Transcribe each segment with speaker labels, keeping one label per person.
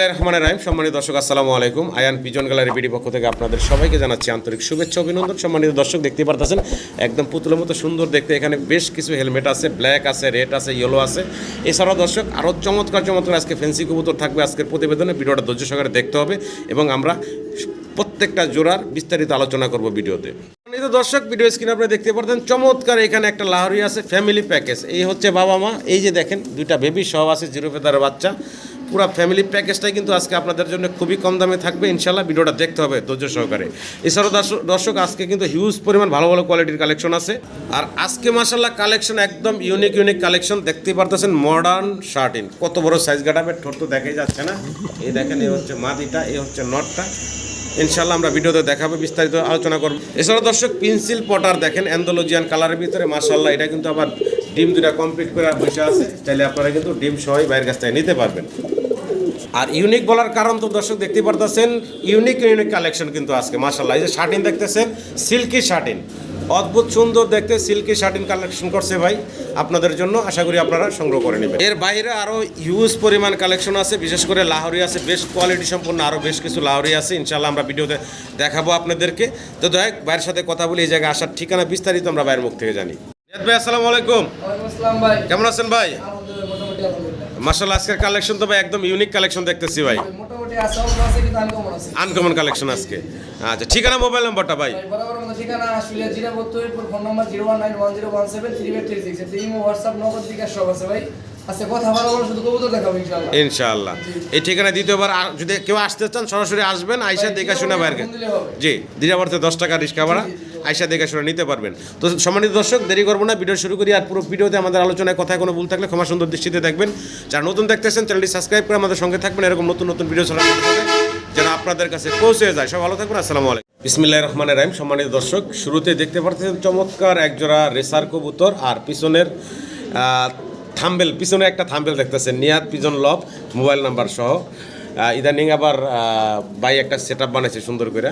Speaker 1: রহমান রাহিম। সম্মানিত দর্শক, আসসালামু আলাইকুম। আয়ান পিজন গ্যালারি বিডি পক্ষ থেকে আপনাদের সবাইকে জানাচ্ছি আন্তরিক শুভেচ্ছা, অভিনন্দন। সম্মানিত দর্শক, দেখতে পারতেছেন, একদম পুতুলের মতো সুন্দর দেখতে। এখানে বেশ কিছু হেলমেট আছে, ব্ল্যাক আছে, রেড আছে, ইয়েলো আছে। এছাড়াও দর্শক আরও চমৎকার চমৎকার আজকে ফেন্সি কবুতর থাকবে আজকের প্রতিবেদনে। ভিডিওটা ধৈর্য সহকারে দেখতে হবে এবং আমরা প্রত্যেকটা জোড়ার বিস্তারিত আলোচনা করব ভিডিওতে। দর্শক, ভিডিও স্ক্রিনে আপনি দেখতে পারতেন চমৎকার এখানে একটা লাহরি আছে ফ্যামিলি প্যাকেজ এই হচ্ছে বাবা মা, এই যে দেখেন, দুইটা বেবি সব আছে, জিরো ফেদার বাচ্চা। পুরো ফ্যামিলি প্যাকেজটাই কিন্তু আজকে আপনাদের জন্য খুবই কম দামে থাকবে। ইনশাল্লাহ ভিডিওটা দেখতে হবে ধৈর্য সহকারে। এছাড়াও দর্শক- আজকে কিন্তু হিউজ পরিমাণ ভালো ভালো কোয়ালিটির কালেকশন আছে। আর আজকে মাসাল্লাহ কালেকশন একদম ইউনিক ইউনিক কালেকশন দেখতেই পারতেছেন মডার্ন শার্টিন কত বড় সাইজ গাটাবে ঠোঁট তো দেখাই যাচ্ছে না। এই দেখেন, এই হচ্ছে মাদিটা, এই হচ্ছে নটটা ইনশাল্লাহ আমরা ভিডিওতে দেখাবো, বিস্তারিত আলোচনা করব। এছাড়াও দর্শক পেন্সিল পটার দেখেন অ্যান্ডোলজিয়ান কালারের ভিতরে। মাসাল্লাহ এটা কিন্তু আবার ডিম দুটা কমপ্লিট করে বসে আছে। চাইলে আপনারা কিন্তু ডিম সবাই বাইরের কাছ থেকে নিতে পারবেন। আর ইউনিক বলার কারণ তো দর্শক দেখতে পারতেছেন ইউনিক ইউনিক কালেকশন কিন্তু আজকে মাসাল্লাহ এই যে শার্টিন দেখতেছেন সিল্কি শার্টিন। অদ্ভুত সুন্দর দেখতে সিল্কি শার্টিন কালেকশন করছে ভাই। আপনাদের জন্য আশা করি আপনারা সংগ্রহ করে নেবেন। এর বাইরে আরও হিউজ পরিমাণ কালেকশন আছে বিশেষ করে লাহরি আছে বেশ কোয়ালিটি সম্পন্ন আরও বেশ কিছু লাহরি আছে। ইনশাল্লাহ আমরা ভিডিওতে দেখাবো আপনাদেরকে। তো দয়া ভাইয়ের সাথে কথা বলি এই জায়গায় আসার ঠিকানা বিস্তারিত আমরা ভাইয়ের মুখ থেকে জানি। ভাই আসসালামু আলাইকুম। কেমন আছেন ভাই? মাসাল্লাহ আজকের কালেকশন তো ভাই একদম ইউনিক কালেকশন দেখতেছি ভাই।
Speaker 2: আনকমন
Speaker 1: কালেকশন আজকে। আচ্ছা ঠিকানা মোবাইল নাম্বারটা ভাই?
Speaker 2: ঠিকানা আশুলিয়া জিরা phone number zero one nine one zero one seven three eight three six WhatsApp number Bikash সব আছে ভাই। আজকে কথা বলা বলো শুধু কবুতর দেখাবো ইনশাআল্লাহ।
Speaker 1: ইনশাআল্লাহ। এই ঠিকানা দ্বিতীয়বার আর- যদি কেউ আসতে চান সরাসরি আসবেন আইসা দেখে শুনে বাইরে
Speaker 2: ফোন
Speaker 1: জি দিরাবর্তে দশ টাকা রিক্সা ভাড়া আইসা দেখে শুনে নিতে পারবেন। তো সম্মানিত দর্শক দেরি করব না ভিডিও শুরু করি আর পুরো ভিডিওতে আমাদের আলোচনায় কথায় কোনো ভুল থাকলে ক্ষমা সুন্দর দৃষ্টিতে দেখবেন। যারা নতুন দেখতেছেন চ্যানেলটি সাবস্ক্রাইব করে আমাদের সঙ্গে থাকবেন এরকম নতুন নতুন ভিডিও ছাড়া যেন আপনাদের কাছে পৌঁছে যায়। সব ভালো থাকবেন আসসালামু আলাইকুম। বিসমিল্লাহ রহমান রাহিম। সম্মানিত দর্শক শুরুতে দেখতে পাচ্ছেন চমৎকার একজোড়া রেসার কবুতর আর পিছনের থাম্বেল পিছনে একটা থাম্বেল দেখতেছেন নিয়াদ পিজন লভ মোবাইল নাম্বার সহ। ইদানিং আবার ভাই একটা সেট আপ বানাইছে সুন্দর করে।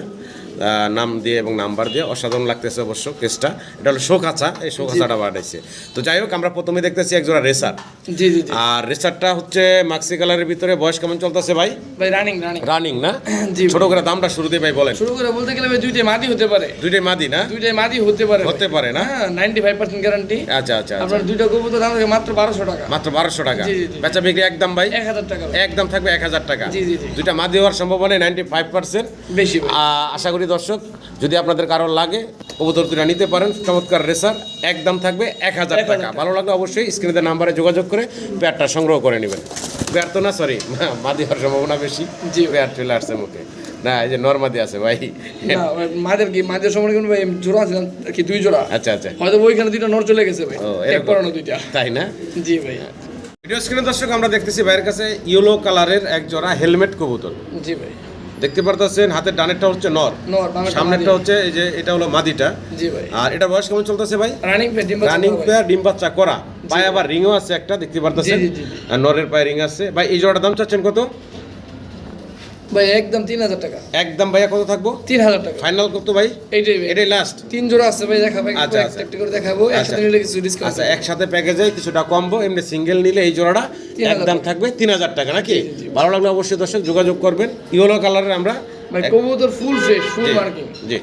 Speaker 1: নাম দিয়ে এবং নাম্বার দিয়ে। অসাধারণ লাগতেছে অবশ্য কেসটা এটা হলো শোকাছা এই শোকাছাটা বানাইছে। তো যাই হোক আমরা প্রথমে দেখতেছি একজোড়া রেসার
Speaker 2: জি জি জি।
Speaker 1: আর রেসারটা হচ্ছে মাক্সি কালারের ভিতরে। বয়স কেমন চলতেছে ভাই?
Speaker 2: ভাই রানিং রানিং
Speaker 1: রানিং না? ছোট করে দামটা শুরুতে ভাই বলেন।
Speaker 2: শুরু করে বলতে গেলে দুইটাই মাদি হতে পারে।
Speaker 1: দুইটাই মাদি না?
Speaker 2: দুইটাই মাদি হতে পারে
Speaker 1: হতে পারে না?
Speaker 2: হ্যাঁ নাইনটি ফাইভ পার্সেন্ট গ্যারান্টি
Speaker 1: আচ্ছা আচ্ছা আচ্ছা।
Speaker 2: আপনার দুইটা কবুতর দাম মাত্র বারোশো টাকা।
Speaker 1: মাত্র বারোশো টাকা। বেচা বিক্রি একদম ভাই?
Speaker 2: এক হাজার টাকা।
Speaker 1: একদম থাকবে এক হাজার টাকা। দুইটা মাদি হওয়ার সম্ভাবনা নাইনটি ফাইভ পার্সেন্ট
Speaker 2: বেশি
Speaker 1: আশা করি দর্শক যদি আপনাদের কারও লাগে কবুতর দুটা নিতে পারেন। চমৎকার রেসার একদম থাকবে এক হাজার টাকা। ভালো লাগলে অবশ্যই স্ক্রিনের নাম্বারে যোগাযোগ করে পেয়ারটা সংগ্রহ করে নেবেন। পেয়ার তো না সরি মাদি হওয়ার সম্ভাবনা বেশি।
Speaker 2: জি।
Speaker 1: পেয়ার চলে আসছে মুখে। না এই যে নর্মাদি আছে ভাই।
Speaker 2: মাদের কি মাদের সময় কিন্তু ভাই জোড়া ছিলাম কি দুই জোড়া?
Speaker 1: আচ্ছা আচ্ছা।
Speaker 2: হয়তো ওইখানে দুইটা নর চলে গেছে ভাই। এক পরানো দুইটা।
Speaker 1: তাই না?
Speaker 2: জি ভাই।
Speaker 1: স্ক্রিনে দর্শক আমরা দেখতেছি ভাইয়ের কাছে ইয়েলো কালারের এক জোড়া হেলমেট কবুতর।
Speaker 2: জি ভাই।
Speaker 1: দেখতে পারতেছেন হাতের ডানেরটা হচ্ছে নর। সামনেরটা হচ্ছে এই যে এটা হলো মাদিটা।
Speaker 2: জি ভাই।
Speaker 1: আর এটা বয়স কেমন চলতেছে ভাই?
Speaker 2: রানিং পে ডিম
Speaker 1: রানিং পেয়ার ডিম বাচ্চা করা। পায়ে আবার রিংও আছে একটা দেখতে পারতেছেন? নরের পায়ে রিং আছে। ভাই এই জোড়াটার দাম চাচ্ছেন কত?
Speaker 2: ভাই একদম তিন হাজার টাকা।
Speaker 1: একদম ভাইয়া কত থাকব?
Speaker 2: তিন হাজার টাকা।
Speaker 1: ফাইনাল কত ভাই?
Speaker 2: এইটাই
Speaker 1: এটাই লাস্ট
Speaker 2: তিন জোড়া আছে ভাই দেখাবো
Speaker 1: আচ্ছা,
Speaker 2: একটা। একটা করে দেখাবো।
Speaker 1: আচ্ছা।
Speaker 2: একসাথে নিলে কিছু ডিসকাউন্ট
Speaker 1: আচ্ছা একসাথে প্যাকেজে কিছুটা কমবো এমনি সিঙ্গেল নিলে এই জোড়াটা একদম থাকবে তিন হাজার টাকা নাকি? ভালো লাগলে অবশ্যই দর্শক যোগাযোগ করবেন। ইয়েলো কালারের আমরা
Speaker 2: ভাই কবুতর ফুল ফ্রেশ ফুল মার্কিং
Speaker 1: জি।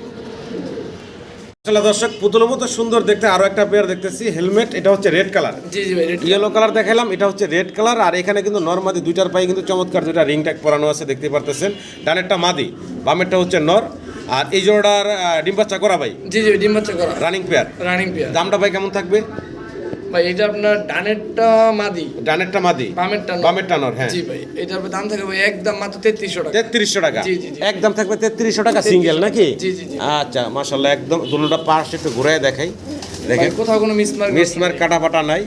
Speaker 1: আসলে দর্শক পুতুলের মতো সুন্দর দেখতে আরও একটা পেয়ার দেখতেছি। হেলমেট এটা হচ্ছে রেড কালার
Speaker 2: জি জি ভাই
Speaker 1: ইয়েলো কালার দেখালাম এটা হচ্ছে রেড কালার আর এখানে কিন্তু নর্মাদি দুইটার পায়ে কিন্তু চমৎকার দুইটা রিং ট্যাগ পরানো আছে দেখতে পারতেছেন। ডানেরটা মাদি বামেরটা হচ্ছে নর। আর এই জোড়ার আহ, ডিম বাচ্চা করা ভাই?
Speaker 2: জি জি ডিম বাচ্চা করা।
Speaker 1: রানিং পেয়ার
Speaker 2: রানিং পেয়ার
Speaker 1: দামটা ভাই কেমন থাকবে?
Speaker 2: ভাই এটা আপনার ডানেরটা মাদি।
Speaker 1: ডানেরটা মাদি।
Speaker 2: বামেরটা।
Speaker 1: বামেরটা নর হ্যাঁ।
Speaker 2: জি ভাই এটার দাম থাকে ভাই একদম মাত্র তেত্রিশশো টাকা।
Speaker 1: তেত্রিশশো টাকা।
Speaker 2: জি, জি।
Speaker 1: একদম থাকবে তেত্রিশশো টাকা সিঙ্গেল নাকি?
Speaker 2: জি, জি।
Speaker 1: আচ্ছা মাসাল্লাহ একদম দুটোটা পাশ একটু ঘুরে দেখাই। দেখেন।
Speaker 2: কোথাও কোনো মিস মার্ক
Speaker 1: মিসমার কাটা ফাটা নাই।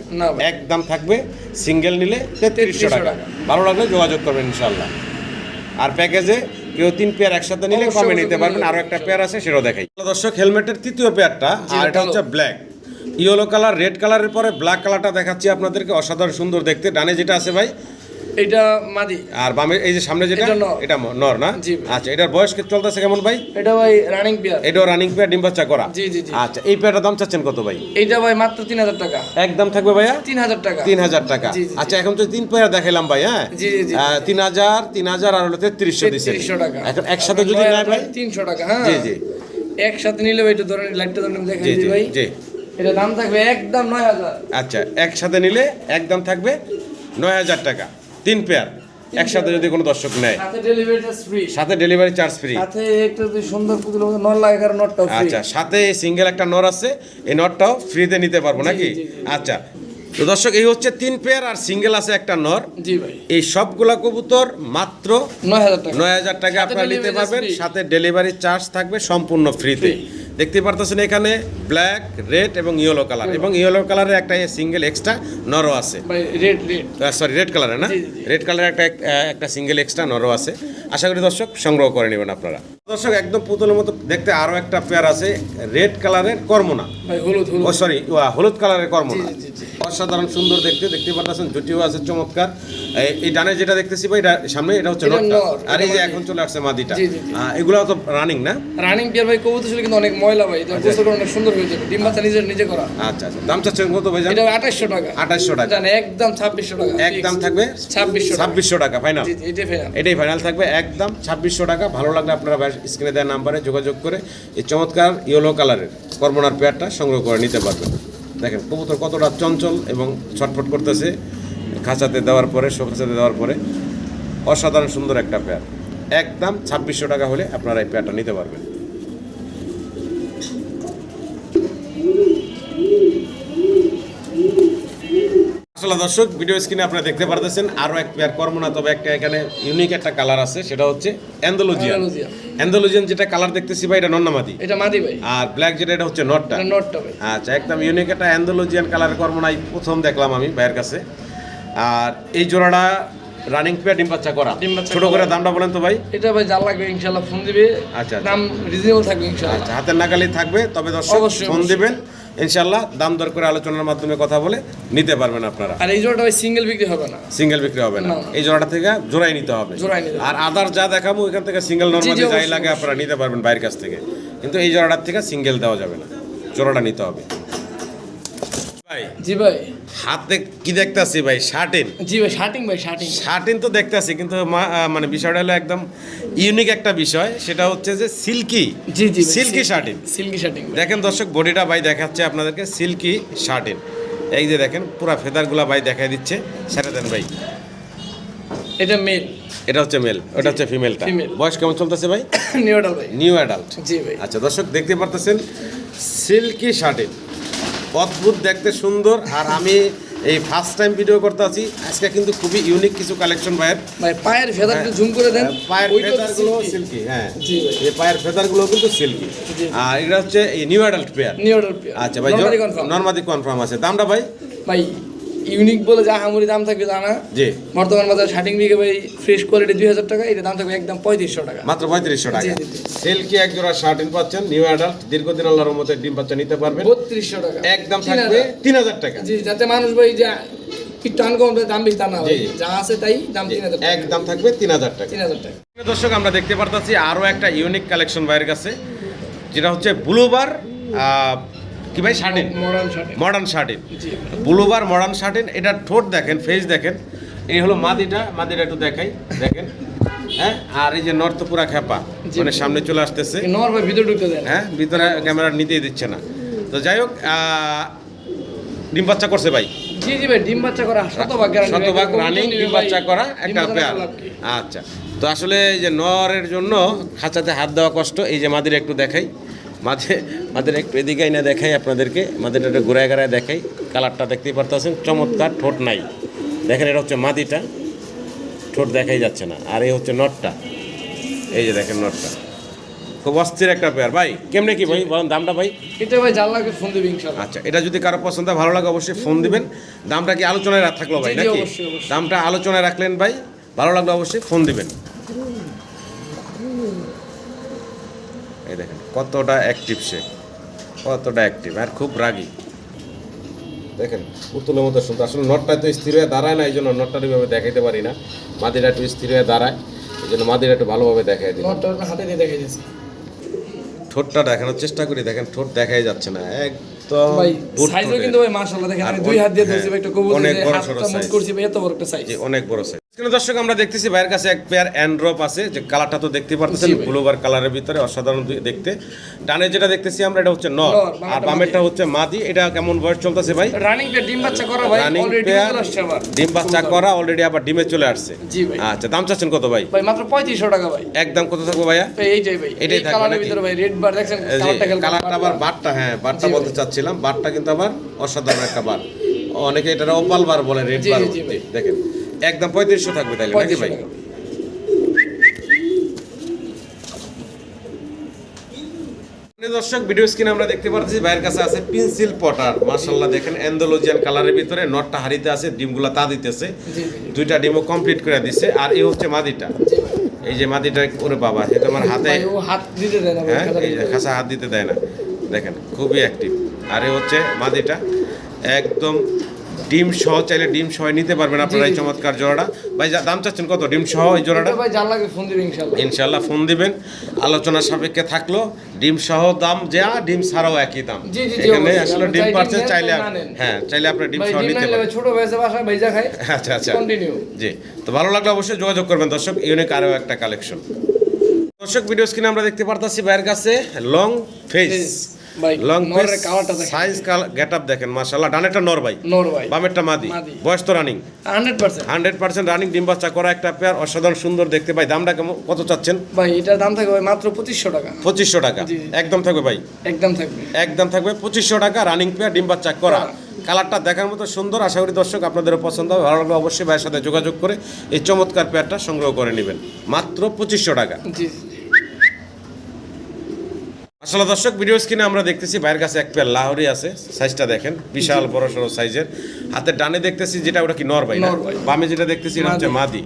Speaker 1: একদম থাকবে সিঙ্গেল নিলে তেত্রিশশো
Speaker 2: 3300
Speaker 1: টাকা। ভালো লাগলে যোগাযোগ করবেন ইনশাল্লাহ আর প্যাকেজে কেউ তিন পেয়ার একসাথে নিলে কমে নিতে পারবেন। আরও একটা পেয়ার আছে সেটাও দেখাই। দর্শক হেলমেটের তৃতীয় পেয়ারটা আর এটা হচ্ছে ব্ল্যাক। ইয়েলো কালার রেড কালারের পরে ব্ল্যাক কালারটা দেখাচ্ছি আপনাদেরকে। অসাধারণ সুন্দর দেখতে। ডানে যেটা আছে ভাই?
Speaker 2: এটা মাদি।
Speaker 1: আর বামে এই যে সামনে যেটা
Speaker 2: এটা নর।
Speaker 1: না? আচ্ছা এটার বয়স চলতেছে কেমন ভাই?
Speaker 2: এটা ভাই রানিং পেয়ার
Speaker 1: এটাও রানিং পেয়ার ডিম বাচ্চা করা।
Speaker 2: জি জি জি।
Speaker 1: আচ্ছা এই পেয়ারটার দাম চাচ্ছেন কত ভাই?
Speaker 2: এইটা ভাই মাত্র তিন হাজার টাকা।
Speaker 1: একদম থাকবে ভাইয়া?
Speaker 2: তিন হাজার টাকা।
Speaker 1: তিন হাজার টাকা। আচ্ছা এখন তো তিন পেয়ার দেখাইলাম ভাই হ্যাঁ?
Speaker 2: জি, জি, জি।
Speaker 1: তিন হাজার তিন হাজার আর হলো তেত্রিশশো দিচ্ছে
Speaker 2: টাকা।
Speaker 1: এখন একসাথে যদি নেয় ভাই?
Speaker 2: তিনশো টাকা হ্যাঁ।
Speaker 1: জি, জি।
Speaker 2: একসাথে নিলে ভাই এটা ধরেন লাইটটা ধরেন দেখাই
Speaker 1: জি
Speaker 2: ভাই।
Speaker 1: জি।
Speaker 2: এটা দাম থাকবে একদম নয় হাজার।
Speaker 1: আচ্ছা একসাথে নিলে একদম থাকবে নয় হাজার টাকা। তিন পেয়ার একসাথে যদি কোনো দর্শক নেয়।
Speaker 2: সাথে ডেলিভারি চার্জ ফ্রি
Speaker 1: সাথে ডেলিভারি চার্জ ফ্রি
Speaker 2: সাথে একটা যদি সুন্দর পুতুল নল লাগে নটটাও
Speaker 1: আচ্ছা সাথে সিঙ্গেল একটা নর আছে এই নরটাও ফ্রিতে নিতে পারব নাকি। আচ্ছা তো দর্শক এই হচ্ছে তিন পেয়ার আর সিঙ্গেল আছে একটা নর।
Speaker 2: জি ভাই।
Speaker 1: এই সবগুলা কবুতর মাত্র
Speaker 2: নয় হাজার টাকা।
Speaker 1: নয় হাজার টাকা আপনারা নিতে পারবেন সাথে ডেলিভারি চার্জ থাকবে সম্পূর্ণ ফ্রিতে দেখতে পারতেছেন এখানে ব্ল্যাক রেড এবং ইয়েলো কালার এবং ইয়েলো কালারের একটা সিঙ্গেল এক্সট্রা নরও আছে। সরি রেড কালারে না। রেড কালারের একটা একটা সিঙ্গেল এক্সট্রা নরও আছে। আশা করি দর্শক সংগ্রহ করে নেবেন আপনারা। দর্শক একদম পুতুলের মতো দেখতে আরও একটা পেয়ার আছে রেড কালারের কর্মনা। ও সরি হলুদ কালারের কর্মনা। অসাধারণ সুন্দর দেখতে দেখতে পাচ্ছেন জুটিও আছে চমৎকার। এই- ডানে যেটা দেখতেছি ভাই এটা সামনে এটা হচ্ছে আর এই যে এখন চলে আসছে মাদিটা। এগুলো তো রানিং না?
Speaker 2: রানিং পিয়ার ভাই কবুতর ছিল কিন্তু অনেক ময়লা ভাই। এটা গোসলটা অনেক সুন্দর হয়ে যাবে। ডিম বাচ্চা নিজে নিজে করা।
Speaker 1: আচ্ছা আচ্ছা। দাম চাচ্ছেন কত ভাই
Speaker 2: এটা আঠাশশো টাকা।
Speaker 1: আঠাশশো টাকা।
Speaker 2: জানেন একদম ছাব্বিশশো টাকা।
Speaker 1: একদম থাকবে?
Speaker 2: ছাব্বিশশো টাকা।
Speaker 1: ছাব্বিশশো টাকা ফাইনাল
Speaker 2: এটাই ফাইনাল
Speaker 1: এটাই ফাইনাল থাকবে। একদম ছাব্বিশশো টাকা। ভালো লাগলে আপনারা স্ক্রিনে দেওয়া নাম্বারে যোগাযোগ করে এই চমৎকার ইয়েলো কালারের কর্মনার পেয়ারটা সংগ্রহ করে নিতে পারবেন। দেখেন, কবুতর কতটা চঞ্চল এবং ছটফট করতেছে খাঁচাতে দেওয়ার পরে শোকাচাতে দেওয়ার পরে। অসাধারণ সুন্দর একটা পেয়ার একদম ছাব্বিশশো টাকা হলে আপনারা এই পেয়ারটা নিতে পারবেন। আসলে দর্শক ভিডিও স্ক্রিনে আপনারা দেখতে পারতেছেন আরও এক পেয়ার কর্মনা তবে একটা এখানে ইউনিক একটা কালার আছে সেটা হচ্ছে অ্যান্ডোলজিয়ান
Speaker 2: Andalusian।
Speaker 1: অ্যান্ডোলজিয়ান যেটা কালার দেখতেছি ভাই এটা নন্নামাদি।
Speaker 2: এটা মাদি ভাই।
Speaker 1: আর ব্ল্যাক যেটা এটা হচ্ছে নটটা
Speaker 2: নটটা ভাই।
Speaker 1: আচ্ছা একদম ইউনিক একটা অ্যান্ডোলজিয়ান কালার কর্মনাই প্রথম দেখলাম আমি ভাইয়ের কাছে। আর এই জোড়াটা রানিং পেয়ার ডিম বাচ্চা করা। ছোট
Speaker 2: করে।
Speaker 1: দামটা বলেন তো ভাই।
Speaker 2: এটা ভাই যা লাগবে ইনশাল্লাহ ফোন দিবে।
Speaker 1: আচ্ছা, আচ্ছা।
Speaker 2: দাম রিজনেবল থাকবে ইনশাল্লাহ।
Speaker 1: আচ্ছা হাতের নাগালি থাকবে তবে দর্শক ফোন দিবেন। ইনশাল্লাহ দাম দর করে আলোচনার মাধ্যমে কথা বলে নিতে পারবেন আপনারা।
Speaker 2: আর এই জোড়াটা সিঙ্গেল বিক্রি হবে না।
Speaker 1: সিঙ্গেল বিক্রি হবে না। এই জোড়াটা থেকে জোড়াই নিতে হবে। আর আদার যা দেখাবো এখান থেকে সিঙ্গেল নর্মালি যাই লাগে আপনারা নিতে পারবেন বাইরের কাছ থেকে। কিন্তু এই জোড়াটার থেকে সিঙ্গেল দেওয়া যাবে না। জোড়াটা নিতে হবে।
Speaker 2: জি ভাই।
Speaker 1: হাতে কি দেখতাছি ভাই? শার্টিন?
Speaker 2: জি ভাই শার্টিং ভাই শার্টিং
Speaker 1: শার্টিন তো দেখতাছি কিন্তু মানে বিষয়টা হলো একদম ইউনিক একটা বিষয় সেটা হচ্ছে যে সিল্কি।
Speaker 2: জি জি
Speaker 1: সিল্কি শার্টিন।
Speaker 2: সিল্কি শার্টিং
Speaker 1: দেখেন দর্শক বডিটা ভাই দেখাচ্ছে আপনাদেরকে সিল্কি শার্টিন। এই যে দেখেন পুরা ফেদারগুলা ভাই দেখাই দিচ্ছে। সেটা দেন ভাই।
Speaker 2: এটা মেল
Speaker 1: এটা হচ্ছে মেল ওটা হচ্ছে ফিমেলটা। বয়স কেমন চলতেছে ভাই?
Speaker 2: নিউডাল ভাই।
Speaker 1: নিউ অ্যাডাল্ট
Speaker 2: জি ভাই।
Speaker 1: আচ্ছা দর্শক দেখতে পারতেছেন সিল্কি শার্টিন। অদ্ভুত দেখতে সুন্দর। আর আমি এই ফার্স্ট টাইম ভিডিও করতে আছি। আজকে কিন্তু খুবই ইউনিক কিছু কালেকশন ভাইয়ের।
Speaker 2: ভাই পায়ের ফেদার একটু জুম করে দেন।
Speaker 1: হ্যাঁ, পায়ের ফেদারগুলো সিল্কি হ্যাঁ।
Speaker 2: জি ভাই।
Speaker 1: এই পায়ের ফেদারগুলো কিন্তু সিল্কি আর এটা হচ্ছে এই new adult pair
Speaker 2: new
Speaker 1: adult pair
Speaker 2: আচ্ছা ভাই
Speaker 1: নর্মাদি কনফার্ম আছে। দামটা ভাই?
Speaker 2: ভাই ইউনিক বলে যা হামুরি দাম থাকবে জানা
Speaker 1: জি।
Speaker 2: বর্তমান বাজার শার্টিং বিকে ভাই ফ্রেশ কোয়ালিটি দুই হাজার টাকা এটা দাম থাকবে একদম পঁয়ত্রিশশো টাকা।
Speaker 1: মাত্র পঁয়ত্রিশশো টাকা। সিল্কি এক জোড়া শার্টিন পাচ্ছেন? নিউ অ্যাডাল্ট দীর্ঘদিন আল্লাহর মধ্যে ডিম বাচ্চা নিতে পারবেন।
Speaker 2: বত্রিশশো টাকা।
Speaker 1: একদম থাকবে। তিন হাজার টাকা।
Speaker 2: জি যাতে মানুষ ভাই যা একটু আনকম দাম বেশি তা না যা আছে তাই দাম তিন হাজার টাকা।
Speaker 1: একদম থাকবে তিন হাজার টাকা।
Speaker 2: তিন হাজার টাকা।
Speaker 1: দর্শক আমরা দেখতে পারতাছি আরও একটা ইউনিক কালেকশন বাইরের কাছে যেটা হচ্ছে ব্লুবার কি ভাই satin
Speaker 2: modern
Speaker 1: satin blue bar modern satin এটা ঠোঁট দেখেন ফেস দেখেন। এই হলো মাদিটা মাদিটা একটু দেখাই দেখেন। হ্যাঁ? আর এই যে নর্থ পুরা খেপা মানে সামনে চলে আসতেছে।
Speaker 2: ভিতরে ঢুকতে
Speaker 1: হ্যাঁ ভিতরে ক্যামেরা নিতেই দিচ্ছে না। তো যাই হোক ডিম বাচ্চা করছে ভাই।
Speaker 2: জি জি ভাই ডিম বাচ্চা করা শতভাগ
Speaker 1: শতভাগ রানিং ডিম বাচ্চা করা একটা পেয়ার। আচ্ছা। তো আসলে এই যে নরের জন্য খাঁচাতে হাত দেওয়া কষ্ট এই যে মাদের একটু দেখাই। মাঝে মাদের একটু এদিকে না দেখাই আপনাদেরকে মাদের একটু ঘুরায় ঘুরায় দেখাই। কালারটা দেখতেই পারতেছেন চমৎকার ঠোঁট নাই। দেখেন এটা হচ্ছে মাদিটা। ঠোঁট দেখাই যাচ্ছে না। আর এই হচ্ছে নটটা। এই যে দেখেন নটটা। খুব অস্থির একটা পেয়ার ভাই কেমনে কি ভাই? বলেন দামটা ভাই।
Speaker 2: এটা ভাই জাল লাগবে ফোন দেবে ইনশাল্লাহ
Speaker 1: আচ্ছা এটা যদি কারও পছন্দ হয়, ভালো লাগে অবশ্যই ফোন দিবেন। দামটা কি আলোচনায় রাখ- থাকল ভাই নাকি। দামটা আলোচনায় রাখলেন ভাই ভালো লাগলে অবশ্যই ফোন দিবেন এই দেখেন কতটা অ্যাক্টিভ সে? কতটা অ্যাক্টিভ আর খুব রাগী। দেখেন পুতুলের মতো সুন্দর আসলে নটটা তো স্থির হয়ে দাঁড়ায় না এই জন্য নটটা ওইভাবে দেখাইতে পারি না। মাদিটা একটু স্থির হয়ে দাঁড়ায় এই জন্য মাদিটা একটু ভালোভাবে দেখাই দিই
Speaker 2: হাতে দিয়ে দেখাই দিয়েছি।
Speaker 1: ঠোঁটটা দেখানোর চেষ্টা করি দেখেন ঠোঁট দেখাই যাচ্ছে না একদম
Speaker 2: ভাই সাইজও কিন্তু ভাই মাশাআল্লাহ দেখেন আমি দুই হাত দিয়ে
Speaker 1: হ্যাঁ,
Speaker 2: ধরছি একটা কবুতর
Speaker 1: অনেক বড়।
Speaker 2: করছি ভাই এত একটা সাইজ
Speaker 1: অনেক বড় সাইজ কিন্তু দর্শক আমরা দেখতেছি ভাইয়ের কাছে এক পেয়ার অ্যান্ড্রপ আছে যে কালারটা তো দেখতে পারতেছেন ব্লুবার কালারের ভিতরে অসাধারণ দেখতে। ডানে যেটা দেখতেছি আমরা এটা হচ্ছে নর আর বামেরটা হচ্ছে মাদি। এটা কেমন বয়স চলতেছে ভাই?
Speaker 2: রানিং ডিম বাচ্চা করা ভাই অলরেডি চলে আসছে আবার।
Speaker 1: ডিম বাচ্চা করা অলরেডি আবার ডিমে চলে আসছে।
Speaker 2: জি ভাই।
Speaker 1: আচ্ছা দাম চাচ্ছেন কত ভাই?
Speaker 2: ভাই মাত্র পঁয়ত্রিশশো টাকা ভাই।
Speaker 1: একদম কত থাকব ভাইয়া?
Speaker 2: ভাই
Speaker 1: এটাই
Speaker 2: কালারের ভিতরে ভাই রেড বার দেখছেন? কালারটা
Speaker 1: আবার বারটা হ্যাঁ বারটা বলতে চাচ্ছিলাম। বারটা কিন্তু আবার অসাধারণ একটা বার অনেকে এটা অপাল বার বলে রেড বার। দেখেন একদম পঁয়ত্রিশশো থাকবে তাইলে নাকি ভাই? দর্শক ভিডিও স্ক্রিনে আমরা দেখতে পাচ্ছি ভাইয়ের কাছে আছে পেন্সিল পটার মার্শাল্লাহ দেখেন অ্যান্ডোলজিয়ান কালারের ভিতরে নটটা হারিতে আছে ডিমগুলা তা দিতেছে। দুইটা ডিমও কমপ্লিট করে দিছে আর এই হচ্ছে মাদিটা। এই যে মাদিটা ওরে বাবা এটা আমার হাতে
Speaker 2: হাত দিতে দেয় না
Speaker 1: হ্যাঁ এই যে। খাসা হাত দিতে দেয় না। দেখেন খুবই অ্যাক্টিভ আর এই হচ্ছে মাদিটা। একদম ডিম সহ চাইলে ডিম সহ নিতে পারবেন আপনারা এই। চমৎকার জোড়াটা। ভাই দাম চাচ্ছেন কত? ডিম সহ এই জোড়াটা?
Speaker 2: ভাই জাল লাগে ফোন দিবে ইনশাআল্লাহ
Speaker 1: ইনশাল্লাহ ফোন দিবেন। আলোচনা সাপেক্ষে থাকল ডিম সহ দাম যা ডিম ছাড়াও একই দাম। এখানে আসলে ডিম পারছেন চাইলে
Speaker 2: চাই
Speaker 1: হ্যাঁ চাইলে আপনার ডিম সহ নিতে
Speaker 2: ভাই ছোট হয়েছে বাসায় ভাইজা খায়
Speaker 1: আচ্ছা আচ্ছা।
Speaker 2: কন্টিনিউ
Speaker 1: জি তো ভালো লাগলে অবশ্যই যোগাযোগ করবেন দর্শক। ইউনিক আরও একটা কালেকশন দর্শক ভিডিও স্ক্রিনে আমরা দেখতে পারতাছি ভাইয়ের কাছে long face long size get up দেখেন। মাশাআল্লাহ। ডানেরটা নর ভাই।
Speaker 2: নর ভাই।
Speaker 1: বামেরটা মাদি।
Speaker 2: মাদি।
Speaker 1: বয়স তো running
Speaker 2: hundred percent.
Speaker 1: Hundred percent running ডিম বাচ্চা করা একটা পেয়ার অসাধারণ সুন্দর দেখতে দামটা কেমন কত চাচ্ছেন?
Speaker 2: ভাই এটার দাম থাকবে মাত্র পঁচিশশো টাকা।
Speaker 1: টাকা। একদম থাকবে ভাই।
Speaker 2: একদম থাকবে।
Speaker 1: একদম থাকবে টাকা রানিং পেয়ার ডিম বাচ্চা করা। কালারটা দেখার মতো সুন্দর আশা করি দর্শক আপনাদেরও পছন্দ হবে। ভালো লাগলে অবশ্যই ভাইয়ের সাথে যোগাযোগ করে এই চমৎকার পেয়ারটা সংগ্রহ করে নেবেন। মাত্র পঁচিশশো টাকা। আসলে দর্শক ভিডিও স্ক্রিনে আমরা দেখতেছি বাইরের কাছে এক পেয়ার লাহরি আছে সাইজটা দেখেন বিশাল বড় সড়ো সাইজের হাতে ডানে দেখতেছি যেটা ওটা কি নর ভাই? বামে যেটা দেখতেছি এটা হচ্ছে মাদি।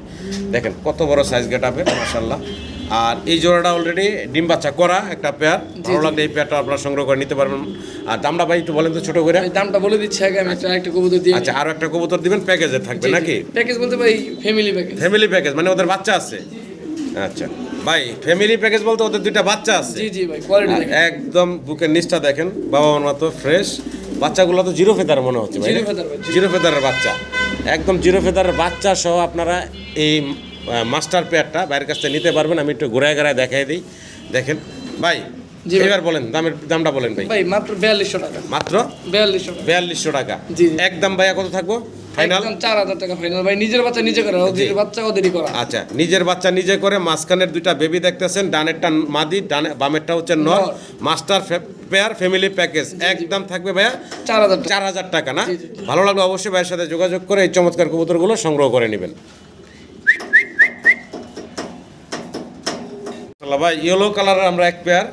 Speaker 1: দেখেন কত বড় সাইজ গেট আপের মাসাল্লাহ আর এই জোড়াটা অলরেডি ডিম বাচ্চা করা একটা পেয়ার ভালো লাগলে এই পেয়ারটা আপনারা সংগ্রহ করে নিতে পারবেন। আর দামটা ভাই একটু বলেন তো ছোট করে।
Speaker 2: দামটা বলে দিচ্ছি আগে আমি একটা একটা কবুতর দিয়ে
Speaker 1: আচ্ছা আরও একটা কবুতর দিবেন প্যাকেজে থাকবে নাকি?
Speaker 2: প্যাকেজ বলতে ভাই ফ্যামিলি প্যাকেজ
Speaker 1: ফ্যামিলি প্যাকেজ মানে ওদের বাচ্চা আছে? আচ্ছা। ভাই ফ্যামিলি প্যাকেজ বলতে ওদের দুইটা বাচ্চা আছে।
Speaker 2: জি জি ভাই কোয়ালিটি দেখেন।
Speaker 1: একদম বুকের নিচটা দেখেন বাবা মার মতো ফ্রেশ বাচ্চাগুলো তো জিরো ফেদার মনে হচ্ছে ভাই।
Speaker 2: জিরো ফেদার ভাই,
Speaker 1: জিরো ফেদারের বাচ্চা। একদম জিরো ফেদারের বাচ্চা সহ আপনারা এই মাস্টার পেয়ারটা বাইরের কাছ থেকে নিতে পারবেন আমি একটু ঘুরায় ঘুরায় দেখাই দিই। দেখেন ভাই
Speaker 2: জি
Speaker 1: এবার বলেন দামের দামটা বলেন ভাই।
Speaker 2: ভাই মাত্র বিয়াল্লিশশো টাকা।
Speaker 1: মাত্র
Speaker 2: বিয়াল্লিশশো টাকা।
Speaker 1: বিয়াল্লিশশো টাকা। একদম ভাইয়া কত থাকব? ফাইনাল
Speaker 2: একদম টাকা ফাইনাল ভাই নিজের বাচ্চা নিজে করা ওদের বাচ্চা ওদেরই করা।
Speaker 1: আচ্ছা নিজের বাচ্চা নিজে করে মাঝখানের দুইটা বেবি দেখতেছেন ডানেরটা মাদি ডানে বামেরটা হচ্ছে নর। মাস্টার পেয়ার ফ্যামিলি প্যাকেজ একদম থাকবে ভাইয়া
Speaker 2: চার হাজার
Speaker 1: চার হাজার টাকা না। ভালো লাগলে অবশ্যই ভাইয়ের সাথে যোগাযোগ করে এই চমৎকার কবুতরগুলো সংগ্রহ করে নেবেন। ভাই ইয়েলো কালারের আমরা এক পেয়ার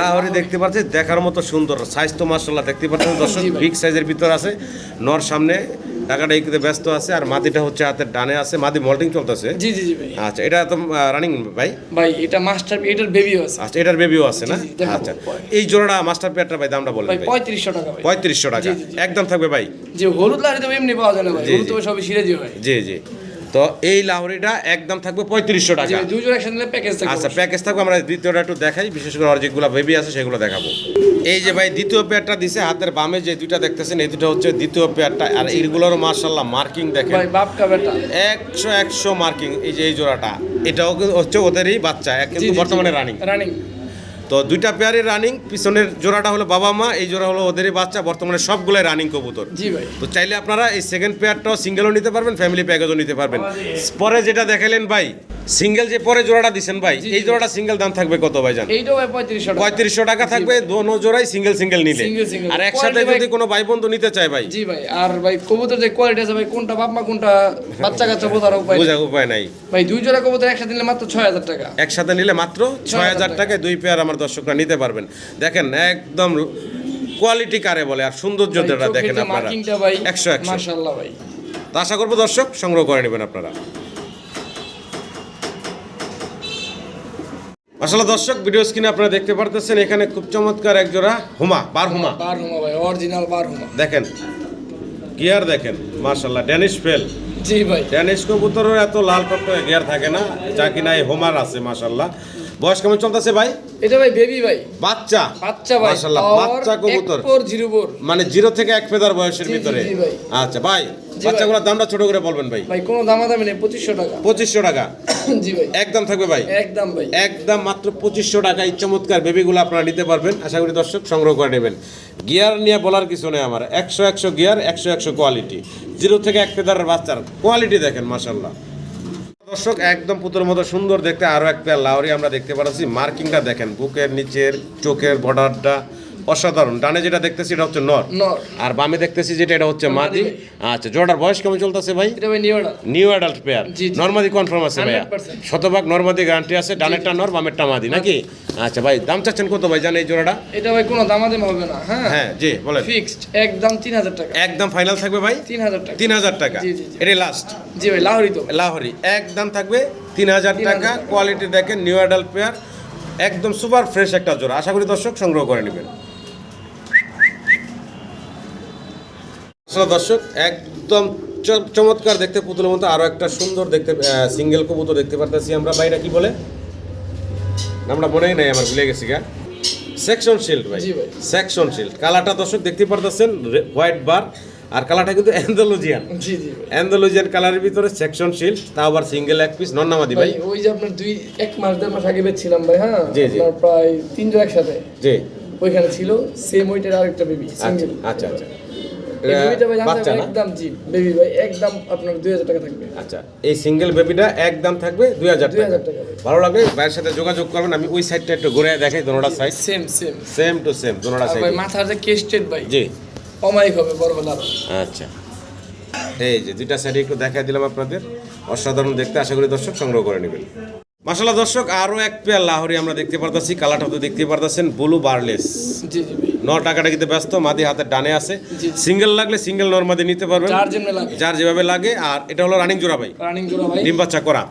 Speaker 2: লাহরি
Speaker 1: দেখতে পাচ্ছি দেখার মতো সুন্দর সাইজ তো মার্শাল্লাহ দেখতে পাচ্ছেন। দর্শক বিগ সাইজের ভিতর আছে নর সামনে। টাকাটা এইদিকে ব্যস্ত আছে আর মাদিটা হচ্ছে হাতের ডানে আছে মাদি মল্টিং চলতেছে।
Speaker 2: জি জি জি ভাই।
Speaker 1: আচ্ছা এটা তো রানিং ভাই?
Speaker 2: ভাই এটা মাস্টার এটার বেবিও আছে।
Speaker 1: আচ্ছা এটার বেবিও আছে না?
Speaker 2: জি, জি,
Speaker 1: আচ্ছা এই জোড়াটা মাস্টার পেয়ারটা ভাই দামটা বলেন
Speaker 2: ভাই
Speaker 1: ভাই।
Speaker 2: পঁয়ত্রিশশো টাকা ভাই।
Speaker 1: পঁয়ত্রিশশো টাকা।
Speaker 2: জি, জি, জি।
Speaker 1: একদম থাকবে ভাই।
Speaker 2: যে হলুদ লাড়ি তো এমনি পাওয়া যায় না ভাই।
Speaker 1: জি,
Speaker 2: হলুদ তো সবই সিরাজি হয়
Speaker 1: জি জি। তো এই লাহরিটা একদম থাকবে পঁয়ত্রিশশো টাকা। আচ্ছা প্যাকেজ থাকবে আমরা দ্বিতীয়টা একটু দেখাই বিশেষ করে যেগুলো বেবি আছে সেগুলো দেখাবো। এই যে ভাই দ্বিতীয় পেয়ারটা দিছে হাতের বামে যে দুইটা দেখতেছেন এই দুটো হচ্ছে দ্বিতীয় পেয়ারটা আর এইগুলোর মার্শাল্লাহ মার্কিং দেখেন। একশো একশো মার্কিং এই যে এই জোড়াটা। এটাও হচ্ছে ওদেরই বাচ্চা কিন্তু বর্তমানে রানিং
Speaker 2: রানিং
Speaker 1: তো দুইটা পেয়ারই রানিং পিছনের জোড়াটা হলো বাবা মা এই জোড়া হলো ওদেরই বাচ্চা বর্তমানে সবগুলোই রানিং কবুতর।
Speaker 2: জি ভাই।
Speaker 1: তো চাইলে আপনারা এই সেকেন্ড পেয়ারটাও সিঙ্গেলও নিতে পারবেন ফ্যামিলি প্যাকেজও নিতে পারবেন। পরে যেটা দেখালেন ভাই সিঙ্গেল যে পরে জোড়াটা দিছেন ভাই এই জোড়াটা সিঙ্গেল দাম থাকবে কত ভাই জান?
Speaker 2: পঁয়ত্রিশশো টাকা।
Speaker 1: থাকবে দোনো জোড়াই সিঙ্গেল সিঙ্গেল নিলে। আর একসাথে যদি কোনো ভাই বন্ধু নিতে চায় ভাই।
Speaker 2: জি ভাই আর ভাই কবুতর যে কোয়ালিটি আছে ভাই কোনটা বাপ মা কোনটা বাচ্চা কাচ্চা বোঝার উপায় নেই।
Speaker 1: বোঝা উপায় নাই।
Speaker 2: ভাই দুই জোড়া কবুতর একসাথে নিলে মাত্র ছয় হাজার টাকা।
Speaker 1: একসাথে নিলে মাত্র ছয় হাজার টাকায় দুই পেয়ার আমার দর্শকরা নিতে পারবেন। দেখেন একদম কোয়ালিটি কারে বলে আর
Speaker 2: ভাই, চোখের
Speaker 1: দেখেন আপনারা। একশো একশো।
Speaker 2: ভাই।
Speaker 1: তো আশা করব দর্শক সংগ্রহ করে নেবেন আপনারা। আসলে দর্শক ভিডিও স্ক্রিনে আপনারা দেখতে পারতেছেন এখানে খুব চমৎকার এক জোড়া হুমা বার হুমা।
Speaker 2: বার হুমা ভাই অরিজিনাল বার হুমা।
Speaker 1: দেখেন গিয়ার দেখেন মাশাল্লাহ ড্যানিশ ফেল
Speaker 2: জি ভাই।
Speaker 1: ড্যানিশ কবুতরের এত লাল টকটকে গিয়ার থাকে না যা কিনা এই হোমার আছে মাশাল্লাহ বয়স কেমন চলতেছে ভাই?
Speaker 2: এটা ভাই বেবি ভাই।
Speaker 1: বাচ্চা?
Speaker 2: বাচ্চা ভাই
Speaker 1: মাশাল্লাহ বাচ্চা কবুতর। মানে জিরো থেকে এক ফেদার বয়সের ভিতরে। আচ্ছা ভাই। বাচ্চাগুলোর দামটা ছোট করে বলবেন ভাই।
Speaker 2: ভাই কোনো দামাদামি নেই পঁচিশশো টাকা।
Speaker 1: পঁচিশশো টাকা।
Speaker 2: জি ভাই।
Speaker 1: একদম থাকবে ভাই।
Speaker 2: একদম ভাই।
Speaker 1: একদম মাত্র পঁচিশশো টাকা। এই চমৎকার বেবিগুলো আপনারা নিতে পারবেন। আশা করি দর্শক সংগ্রহ করে নেবেন। গিয়ার নিয়ে বলার কিছু নেই আমার। একশো একশো গিয়ার একশো একশো কোয়ালিটি জিরো থেকে এক ফেদারের বাচ্চার কোয়ালিটি দেখেন মাসাল্লাহ দর্শক, একদম পুতুর মতো সুন্দর দেখতে আরও এক লাউরি আমরা দেখতে পাচ্ছি মার্কিংটা দেখেন, বুকের নিচের, চোখের বর্ডারটা অসাধারণ। ডানে যেটা দেখতেছি এটা হচ্ছে নর। আর বামে দেখতেছি যেটা এটা হচ্ছে মাদি। আচ্ছা জোড়ার বয়স কেমন চলতেছে ভাই?
Speaker 2: এটা ভাই
Speaker 1: নিউ অ্যাডাল্ট পেয়ার। নর্মাদি কনফার্ম আছে ভাইয়া। শতভাগ নর্মাদি গ্যারান্টি আছে। ডানেরটা নর বামেরটা মাদি নাকি? আচ্ছা ভাই দাম চাচ্ছেন কত ভাই জানেন এই জোড়াটা?
Speaker 2: এটা ভাই কোনো দামাদামি হবে না হ্যাঁ?
Speaker 1: হ্যাঁ জি বলেন।
Speaker 2: ফিক্সড একদম তিন হাজার টাকা।
Speaker 1: একদম ফাইনাল থাকবে ভাই?
Speaker 2: তিন হাজার টাকা।
Speaker 1: তিন হাজার টাকা।
Speaker 2: জি, জি।
Speaker 1: এটাই লাস্ট
Speaker 2: জি ভাই লাহরি তো।
Speaker 1: লাহরি একদম থাকবে তিন হাজার
Speaker 2: 3,000
Speaker 1: টাকা। কোয়ালিটি দেখেন নিউ অ্যাডাল্ট পেয়ার একদম সুপার ফ্রেশ একটা জোড়া। আশা করি দর্শক সংগ্রহ করে নেবেন। আসলে দর্শক একদম চমৎকার দেখতে পুতুলের মতো আরও একটা সুন্দর দেখতে সিঙ্গেল কবুতর দেখতে পারতেছি আমরা। বাইরে কি বলে? আমরা মনেই নাই আমার ভুলে গেছি গা। সেকশন শিল্ড ভাই।
Speaker 2: ভাই।
Speaker 1: সেকশন শিল্ড কালারটা দর্শক দেখতে পারতেছেন হোয়াইট বার আর কালারটা কিন্তু
Speaker 2: জি ভাই।
Speaker 1: কালারের ভিতরে সেকশন শিল্ড তাও আবার সিঙ্গেল এক পিস নন্নামাদি
Speaker 2: ভাই।
Speaker 1: ভাই
Speaker 2: ওই যে আপনার দুই এক মাস দেড় মাস আগে বেচছিলাম ভাই হ্যাঁ?
Speaker 1: জি, জি।
Speaker 2: প্রায় তিনজন একসাথে।
Speaker 1: জি।
Speaker 2: ওইখানে ছিল সেম ওইটার আরেকটা বেবি
Speaker 1: আচ্ছা আচ্ছা। বাচ্চা না?
Speaker 2: একদম জি বেবি ভাই একদম আপনার দুই হাজার টাকা থাকবে।
Speaker 1: আচ্ছা এই সিঙ্গেল বেবিটা একদম থাকবে দুই হাজার
Speaker 2: 2000
Speaker 1: টাকা
Speaker 2: টাকা
Speaker 1: ভালো ভাইয়ের সাথে যোগাযোগ করবেন আমি ওই সাইডটা একটু ঘুরে দেখাই দোনোটা side
Speaker 2: same same
Speaker 1: same to same দোনোটা
Speaker 2: আর
Speaker 1: সাইড
Speaker 2: ভাই মাথার যে কেস্টেড ভাই।
Speaker 1: জি।
Speaker 2: অমায়িক হবে বড় হলে
Speaker 1: আচ্ছা। এই যে দুইটা সাইডে একটু দেখাই দিলাম আপনাদের। অসাধারণ দেখতে আশা করি দর্শক সংগ্রহ করে নেবেন। মাসাল্লাহ দর্শক আরও এক পেয়ার লাহরি আমরা দেখতে পারতেছি কালারটা তো দেখতে পারতেছেন ব্লু বার্লেস
Speaker 2: জি জি
Speaker 1: ন টাকাটা কিন্তু ব্যস্ত মাদি হাতের ডানে আছে। সিঙ্গেল লাগলে সিঙ্গেল নর্মাদি নিতে পারবেন।
Speaker 2: যার
Speaker 1: যেভাবে লাগে আর এটা হলো রানিং জোড়া ভাই।
Speaker 2: রানিং জোড়া ভাই।
Speaker 1: ডিম বাচ্চা করা।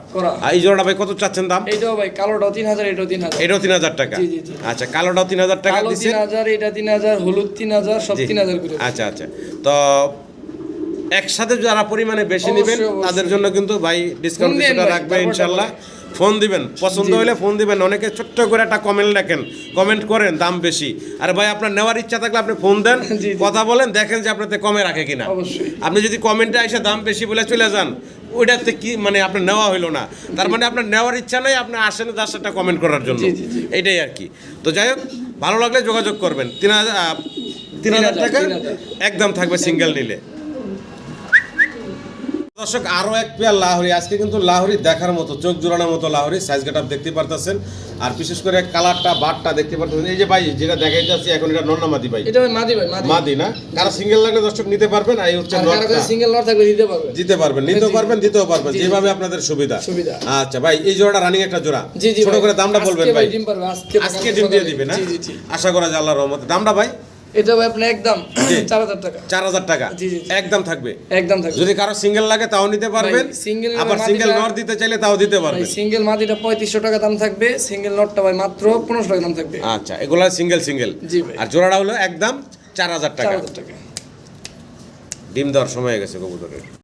Speaker 1: আর এই জোড়াটা ভাই কত চাচ্ছেন দাম?
Speaker 2: এইটাও ভাই কালোটাও তিন হাজার এটাও তিন হাজার।
Speaker 1: এটাও তিন হাজার টাকা। আচ্ছা কালোটাও তিন হাজার টাকা দিচ্ছে
Speaker 2: তিন হাজার এটা তিন হাজার হলুদ তিন হাজার সব তিন হাজার
Speaker 1: আচ্ছা আচ্ছা। তো একসাথে যারা পরিমাণে বেশি নেবেন তাদের জন্য কিন্তু ভাই ডিসকাউন্ট কিছুটা রাখবে ইনশাল্লাহ। ফোন দিবেন পছন্দ হলে ফোন দিবেন। অনেকে ছোট্ট করে একটা কমেন্ট লেখেন কমেন্ট করেন দাম বেশি। আর ভাই আপনার নেওয়ার ইচ্ছা থাকলে আপনি ফোন দেন। কথা বলেন দেখেন যে আপনাতে কমে রাখে কিনা। আপনি যদি কমেন্টে এসে দাম বেশি বলে চলে যান ওইটাতে কি মানে আপনার নেওয়া হইল না। তার মানে আপনার নেওয়ার ইচ্ছা নেই আপনি আসেন যার সাথে কমেন্ট করার জন্য। এইটাই আর কি। তো যাই হোক ভালো লাগলে যোগাযোগ করবেন। তিন হাজার তিন হাজার টাকা একদম থাকবে সিঙ্গেল নিলে। দর্শক আরও এক পেয়ার লাহরি। আজকে কিন্তু লাহরি দেখার মতো চোখ জোড়ানোর মতো লাহরি সাইজ গেটআপ দেখতে পারতেছেন। আর বিশেষ করে কালারটা বাটটা দেখতে পারতেছেন। এই যে ভাই যেটা দেখাইতেছি এখন এটা নন্নামাদি ভাই?
Speaker 2: এটা মাদি ভাই মাদি।
Speaker 1: মাদি না? কারও সিঙ্গেল লাগলে দর্শক নিতে পারবেন আর এই হচ্ছে
Speaker 2: সিঙ্গেল নট থাকলে দিতে পারবে
Speaker 1: দিতে পারবেন নিতেও পারবেন দিতেও পারবেন। যেভাবে আপনাদের সুবিধা।
Speaker 2: সুবিধা।
Speaker 1: আচ্ছা ভাই এই জোড়াটা রানিং একটা জোড়া।
Speaker 2: জি জি
Speaker 1: ছোট করে দামটা বলবেন ভাই
Speaker 2: আজকে
Speaker 1: আজকে ডিম দিয়ে দিবেন না?
Speaker 2: জি জি।
Speaker 1: আশা করা যায় আল্লাহর রহমতে। দামটা ভাই?
Speaker 2: এটা হবে আপনার একদম। চার হাজার টাকা।
Speaker 1: চার হাজার টাকা?
Speaker 2: জি, জি, জি।
Speaker 1: একদম থাকবে?
Speaker 2: একদম থাকবে।
Speaker 1: যদি কারও সিঙ্গেল লাগে তাও নিতে পারবেন।
Speaker 2: সিঙ্গেল
Speaker 1: আবার সিঙ্গেল নট দিতে চাইলে তাও দিতে পারবেন।
Speaker 2: সিঙ্গেল মাদিটা পঁয়ত্রিশশো টাকা দাম থাকবে। সিঙ্গেল নটটা ভাই মাত্র পনেরোশো টাকা দাম থাকবে।
Speaker 1: আচ্ছা এগুলো সিঙ্গেল সিঙ্গেল
Speaker 2: জি
Speaker 1: আর জোড়াটা হলো একদম চার হাজার টাকা। ডিম দেওয়ার সময় গেছে কবুতরের।